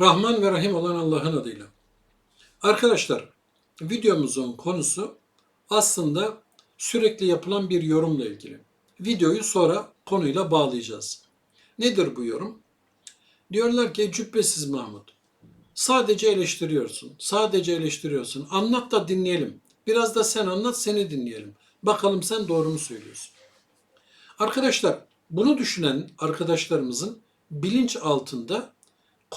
Rahman ve Rahim olan Allah'ın adıyla. Arkadaşlar, videomuzun konusu aslında sürekli yapılan bir yorumla ilgili. Videoyu sonra konuyla bağlayacağız. Nedir bu yorum? Diyorlar ki cübbesiz Mahmut. Sadece eleştiriyorsun. Sadece eleştiriyorsun. Anlat da dinleyelim. Biraz da sen anlat seni dinleyelim. Bakalım sen doğru mu söylüyorsun? Arkadaşlar bunu düşünen arkadaşlarımızın bilinç altında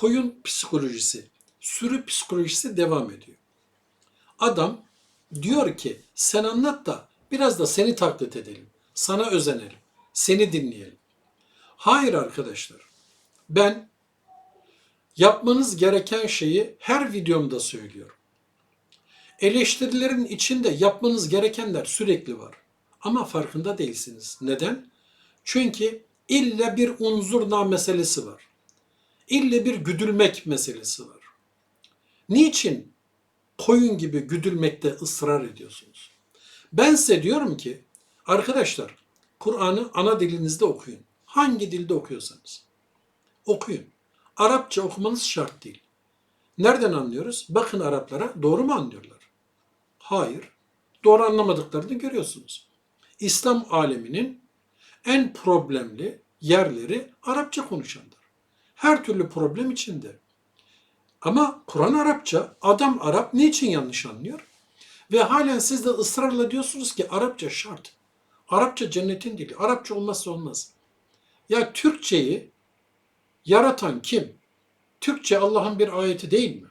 koyun psikolojisi, sürü psikolojisi devam ediyor. Adam diyor ki sen anlat da biraz da seni taklit edelim. Sana özenelim. Seni dinleyelim. Hayır arkadaşlar. Ben yapmanız gereken şeyi her videomda söylüyorum. Eleştirilerin içinde yapmanız gerekenler sürekli var. Ama farkında değilsiniz. Neden? Çünkü illa bir unzurna meselesi var. İlle bir güdülmek meselesi var. Niçin koyun gibi güdülmekte ısrar ediyorsunuz? Ben size diyorum ki arkadaşlar Kur'an'ı ana dilinizde okuyun. Hangi dilde okuyorsanız. Okuyun. Arapça okumanız şart değil. Nereden anlıyoruz? Bakın Araplara doğru mu anlıyorlar? Hayır. Doğru anlamadıklarını görüyorsunuz. İslam aleminin en problemli yerleri Arapça konuşanlar. Her türlü problem içinde. Ama Kur'an Arapça, adam Arap niçin yanlış anlıyor? Ve halen siz de ısrarla diyorsunuz ki Arapça şart. Arapça cennetin dili. Arapça olmazsa olmaz. Ya Türkçeyi yaratan kim? Türkçe Allah'ın bir ayeti değil mi?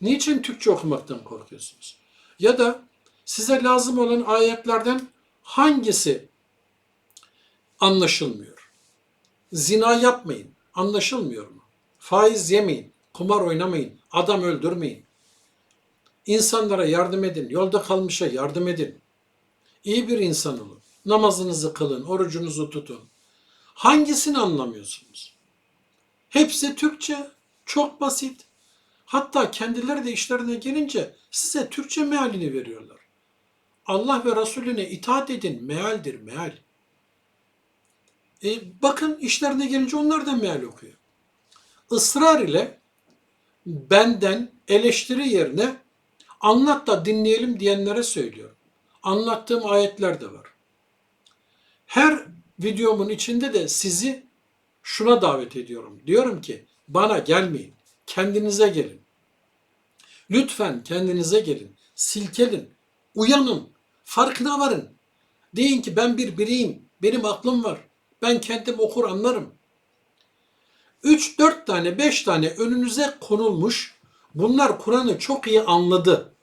Niçin Türkçe okumaktan korkuyorsunuz? Ya da size lazım olan ayetlerden hangisi anlaşılmıyor? Zina yapmayın. Anlaşılmıyor mu? Faiz yemeyin. Kumar oynamayın. Adam öldürmeyin. İnsanlara yardım edin. Yolda kalmışa yardım edin. İyi bir insan olun. Namazınızı kılın. Orucunuzu tutun. Hangisini anlamıyorsunuz? Hepsi Türkçe. Çok basit. Hatta kendileri de işlerine gelince size Türkçe mealini veriyorlar. Allah ve Resulüne itaat edin. Mealdir meal. E, bakın işlerine gelince onlar da meal okuyor. Israr ile benden eleştiri yerine anlat da dinleyelim diyenlere söylüyorum. Anlattığım ayetler de var. Her videomun içinde de sizi şuna davet ediyorum. Diyorum ki bana gelmeyin. Kendinize gelin. Lütfen kendinize gelin. Silkelin. Uyanın. Farkına varın. Deyin ki ben bir biriyim. Benim aklım var. Ben kendim okur anlarım. 3-4 tane 5 tane önünüze konulmuş bunlar Kur'an'ı çok iyi anladı.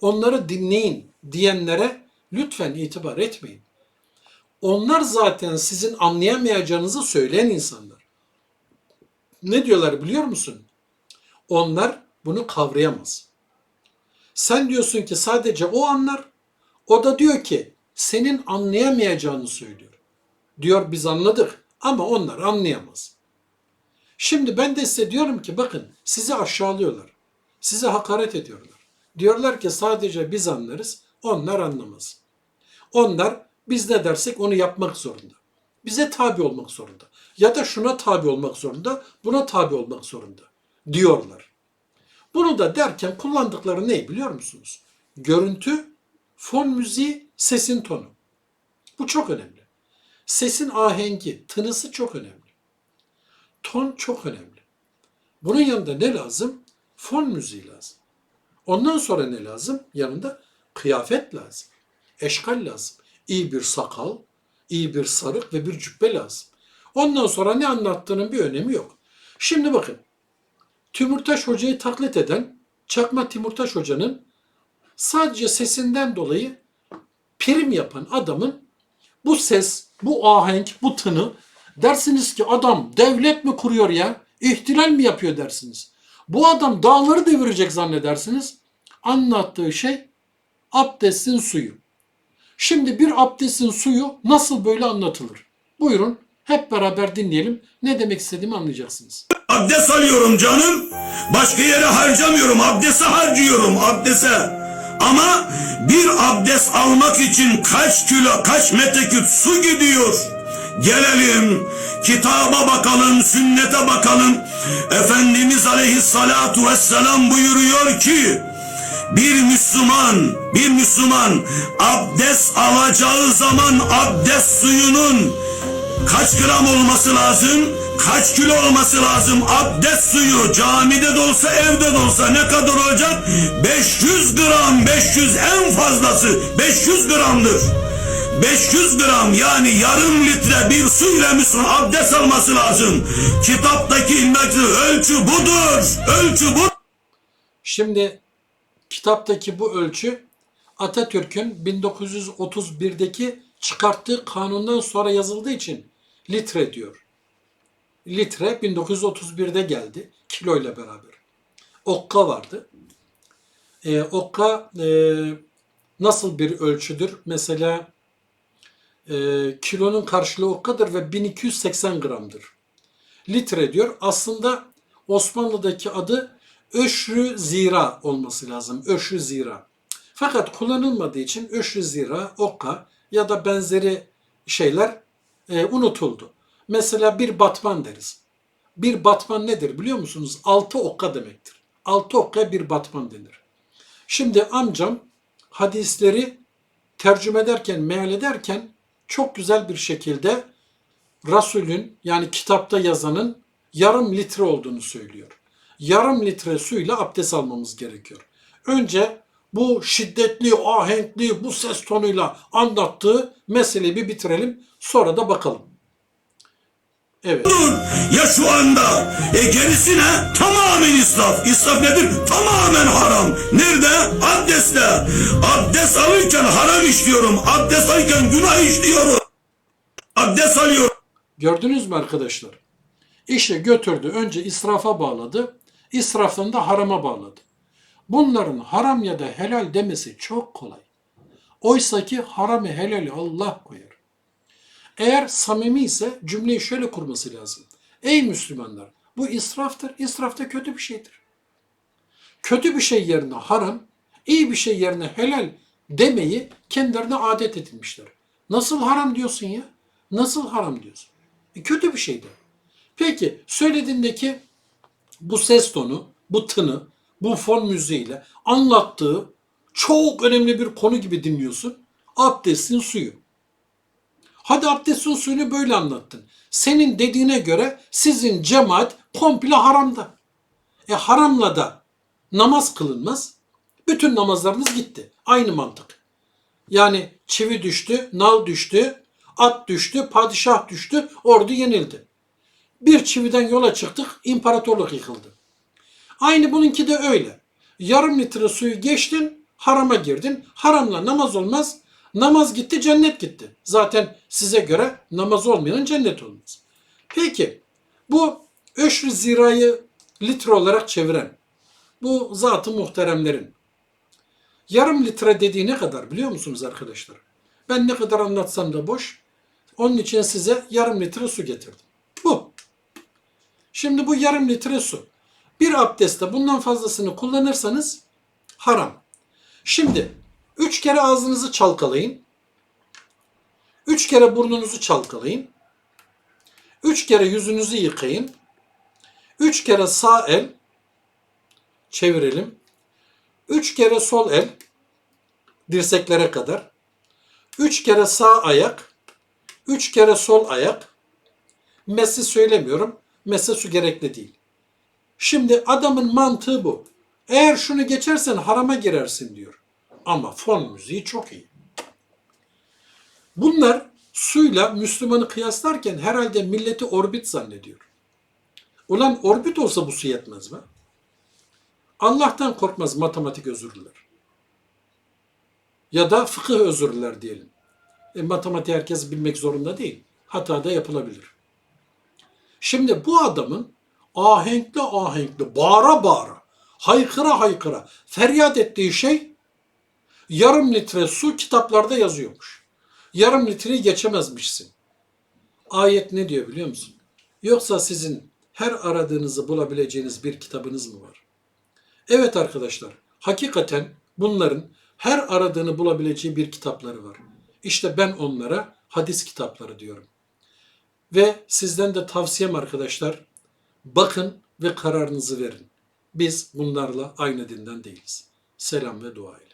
Onları dinleyin diyenlere lütfen itibar etmeyin. Onlar zaten sizin anlayamayacağınızı söyleyen insanlar. Ne diyorlar biliyor musun? Onlar bunu kavrayamaz. Sen diyorsun ki sadece o anlar. O da diyor ki senin anlayamayacağını söylüyor. Diyor biz anladık ama onlar anlayamaz. Şimdi ben de size diyorum ki bakın sizi aşağılıyorlar. Size hakaret ediyorlar. Diyorlar ki sadece biz anlarız, onlar anlamaz. Onlar biz ne dersek onu yapmak zorunda. Bize tabi olmak zorunda. Ya da şuna tabi olmak zorunda, buna tabi olmak zorunda diyorlar. Bunu da derken kullandıkları ne biliyor musunuz? Görüntü, fon müziği, sesin tonu. Bu çok önemli. Sesin ahengi, tınısı çok önemli. Ton çok önemli. Bunun yanında ne lazım? Fon müziği lazım. Ondan sonra ne lazım? Yanında kıyafet lazım. Eşkal lazım. İyi bir sakal, iyi bir sarık ve bir cübbe lazım. Ondan sonra ne anlattığının bir önemi yok. Şimdi bakın. Timurtaş Hoca'yı taklit eden Çakma Timurtaş Hoca'nın sadece sesinden dolayı prim yapan adamın bu ses, bu ahenk, bu tını dersiniz ki adam devlet mi kuruyor ya? İhtilal mi yapıyor dersiniz. Bu adam dağları devirecek zannedersiniz. Anlattığı şey abdestin suyu. Şimdi bir abdestin suyu nasıl böyle anlatılır? Buyurun hep beraber dinleyelim. Ne demek istediğimi anlayacaksınız. Abdest alıyorum canım. Başka yere harcamıyorum. Abdeste harcıyorum abdese. Ama bir abdest almak için kaç kilo, kaç metreküp su gidiyor. Gelelim kitaba bakalım, sünnete bakalım. Efendimiz aleyhissalatu vesselam buyuruyor ki bir Müslüman, bir Müslüman abdest alacağı zaman abdest suyunun kaç gram olması lazım? Kaç kilo olması lazım? Abdest suyu camide de olsa evde de olsa ne kadar olacak? 500 gram, 500 en fazlası 500 gramdır. 500 gram yani yarım litre bir suyla Müslüman abdest alması lazım. Kitaptaki ilmek ölçü budur. Ölçü budur. Şimdi kitaptaki bu ölçü Atatürk'ün 1931'deki çıkarttığı kanundan sonra yazıldığı için litre diyor. Litre 1931'de geldi kilo ile beraber. Okka vardı. Ee, okka e, nasıl bir ölçüdür? Mesela e, kilonun karşılığı okkadır ve 1280 gramdır. Litre diyor. Aslında Osmanlı'daki adı öşrü zira olması lazım. Öşrü zira. Fakat kullanılmadığı için öşrü zira, okka ya da benzeri şeyler e, unutuldu. Mesela bir batman deriz. Bir batman nedir biliyor musunuz? Altı okka demektir. Altı okka bir batman denir. Şimdi amcam hadisleri tercüme ederken, meal ederken çok güzel bir şekilde Resulün yani kitapta yazanın yarım litre olduğunu söylüyor. Yarım litre suyla abdest almamız gerekiyor. Önce bu şiddetli, ahenkli, bu ses tonuyla anlattığı meseleyi bir bitirelim. Sonra da bakalım. Evet. Ya şu anda e gerisi ne? Tamamen israf. İsraf nedir? Tamamen haram. Nerede? Abdestte. Abdest alırken haram işliyorum. Abdest alırken günah işliyorum. Abdest alıyorum. Gördünüz mü arkadaşlar? İşi götürdü. Önce israfa bağladı. İsraftan da harama bağladı. Bunların haram ya da helal demesi çok kolay. Oysa ki haramı helali Allah koyar. Eğer samimi ise cümleyi şöyle kurması lazım. Ey Müslümanlar bu israftır. İsraf da kötü bir şeydir. Kötü bir şey yerine haram, iyi bir şey yerine helal demeyi kendilerine adet edinmişler. Nasıl haram diyorsun ya? Nasıl haram diyorsun? E, kötü bir şeydi. Peki söylediğindeki bu ses tonu, bu tını, bu fon müziğiyle anlattığı çok önemli bir konu gibi dinliyorsun. Abdestin suyu. Hadi abdestin suyunu böyle anlattın. Senin dediğine göre sizin cemaat komple haramda. E haramla da namaz kılınmaz. Bütün namazlarınız gitti. Aynı mantık. Yani çivi düştü, nal düştü, at düştü, padişah düştü, ordu yenildi. Bir çividen yola çıktık, imparatorluk yıkıldı. Aynı bununki de öyle. Yarım litre suyu geçtin, harama girdin. Haramla namaz olmaz. Namaz gitti, cennet gitti. Zaten size göre namaz olmayan cennet olmaz. Peki, bu öşrü zirayı litre olarak çeviren, bu zatı muhteremlerin yarım litre dediği ne kadar biliyor musunuz arkadaşlar? Ben ne kadar anlatsam da boş. Onun için size yarım litre su getirdim. Bu. Şimdi bu yarım litre su. Bir abdestte bundan fazlasını kullanırsanız haram. Şimdi üç kere ağzınızı çalkalayın. Üç kere burnunuzu çalkalayın. Üç kere yüzünüzü yıkayın. Üç kere sağ el çevirelim. Üç kere sol el dirseklere kadar. Üç kere sağ ayak. Üç kere sol ayak. Messi söylemiyorum. Messi su gerekli değil. Şimdi adamın mantığı bu. Eğer şunu geçersen harama girersin diyor. Ama fon müziği çok iyi. Bunlar suyla Müslümanı kıyaslarken herhalde milleti orbit zannediyor. Ulan orbit olsa bu su yetmez mi? Allah'tan korkmaz matematik özürlüler. Ya da fıkıh özürlüler diyelim. E, matematik herkes bilmek zorunda değil. Hata da yapılabilir. Şimdi bu adamın ahenkli ahenkli, bağıra bağıra, haykıra haykıra feryat ettiği şey yarım litre su kitaplarda yazıyormuş. Yarım litreyi geçemezmişsin. Ayet ne diyor biliyor musun? Yoksa sizin her aradığınızı bulabileceğiniz bir kitabınız mı var? Evet arkadaşlar, hakikaten bunların her aradığını bulabileceği bir kitapları var. İşte ben onlara hadis kitapları diyorum. Ve sizden de tavsiyem arkadaşlar, bakın ve kararınızı verin. Biz bunlarla aynı dinden değiliz. Selam ve dua ile.